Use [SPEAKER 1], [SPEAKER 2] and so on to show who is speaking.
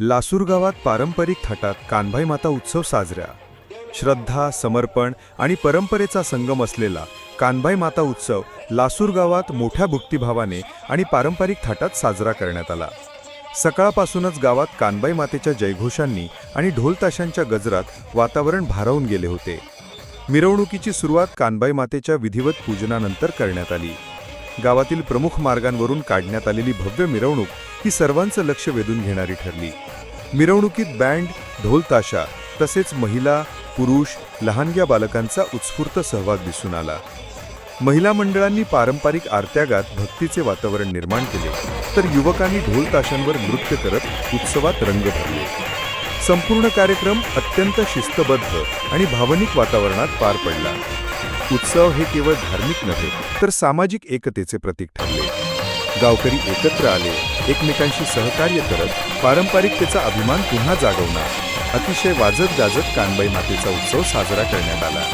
[SPEAKER 1] लासूर गावात पारंपरिक थाटात कानभाई माता उत्सव साजरा श्रद्धा समर्पण आणि परंपरेचा संगम असलेला कानभाई माता उत्सव लासूर गावात मोठ्या भक्तिभावाने आणि पारंपरिक थाटात साजरा करण्यात आला. सकाळपासूनच गावात कानबाई मातेच्या जयघोषांनी आणि ढोलताशांच्या गजरात वातावरण भारावून गेले होते. मिरवणुकीची सुरुवात कानबाई मातेच्या विधिवत पूजनानंतर करण्यात आली. गावातील प्रमुख मार्गांवरून काढण्यात आलेली भव्य मिरवणूक ही सर्वांचं लक्ष वेधून घेणारी ठरली. मिरवणुकीत बँड ढोलताशा तसेच महिला पुरुष लहानग्या बालकांचा उत्स्फूर्त सहभाग दिसून आला. महिला मंडळांनी पारंपरिक आरत्यागात भक्तीचे वातावरण निर्माण केले तर युवकांनी ढोलताशांवर नृत्य करत उत्सवात रंग भरले. संपूर्ण कार्यक्रम अत्यंत शिस्तबद्ध आणि भावनिक वातावरणात पार पडला. उत्सव हे केवळ धार्मिक नव्हे तर सामाजिक एकतेचे प्रतीक ठरले. गावकरी एकत्र आले एकमेकांशी सहकार्य करत पारंपरिकतेचा अभिमान पुन्हा जागवणार अतिशय वाजत गाजत कानबाई मातेचा उत्सव साजरा करण्यात आला.